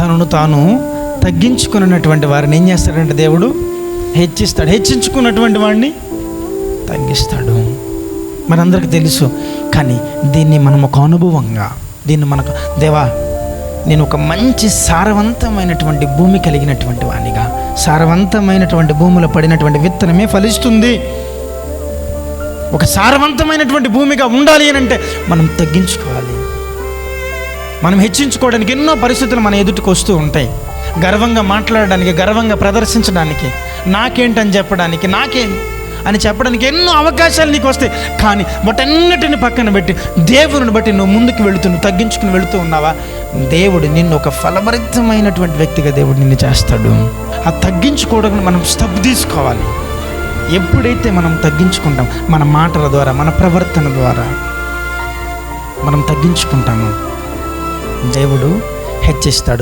తనను తాను తగ్గించుకున్నటువంటి వారిని ఏం చేస్తాడంటే దేవుడు హెచ్చిస్తాడు. హెచ్చించుకున్నటువంటి వాడిని తగ్గిస్తాడు. మనందరికీ తెలుసు. కానీ దీన్ని మనం ఒక అనుభవంగా దీన్ని మనకు దేవా నేను ఒక మంచి సారవంతమైనటువంటి భూమి కలిగినటువంటి వాణిగా సారవంతమైనటువంటి భూమిలో పడినటువంటి విత్తనమే ఫలిస్తుంది. ఒక సారవంతమైనటువంటి భూమిగా ఉండాలి అని అంటే మనం తగ్గించుకోవాలి. మనం హెచ్చించుకోవడానికి ఎన్నో పరిస్థితులు మన ఎదుటికి వస్తూ ఉంటాయి. గర్వంగా మాట్లాడడానికి గర్వంగా ప్రదర్శించడానికి నాకేంటని చెప్పడానికి నాకేం అని చెప్పడానికి ఎన్నో అవకాశాలు నీకు వస్తాయి. కానీ వాటన్నిటిని పక్కన పెట్టి దేవుని బట్టి నువ్వు ముందుకు వెళుతూ నువ్వు తగ్గించుకుని వెళుతూ ఉన్నావా? దేవుడు నిన్ను ఒక ఫలభరితమైనటువంటి వ్యక్తిగా దేవుడు నిన్ను చేస్తాడు. ఆ తగ్గించుకోవడం మనం స్టెప్ తీసుకోవాలి. ఎప్పుడైతే మనం తగ్గించుకుంటాం మన మాటల ద్వారా మన ప్రవర్తన ద్వారా మనం తగ్గించుకుంటాము. దేవుడు హెచ్చిస్తాడు.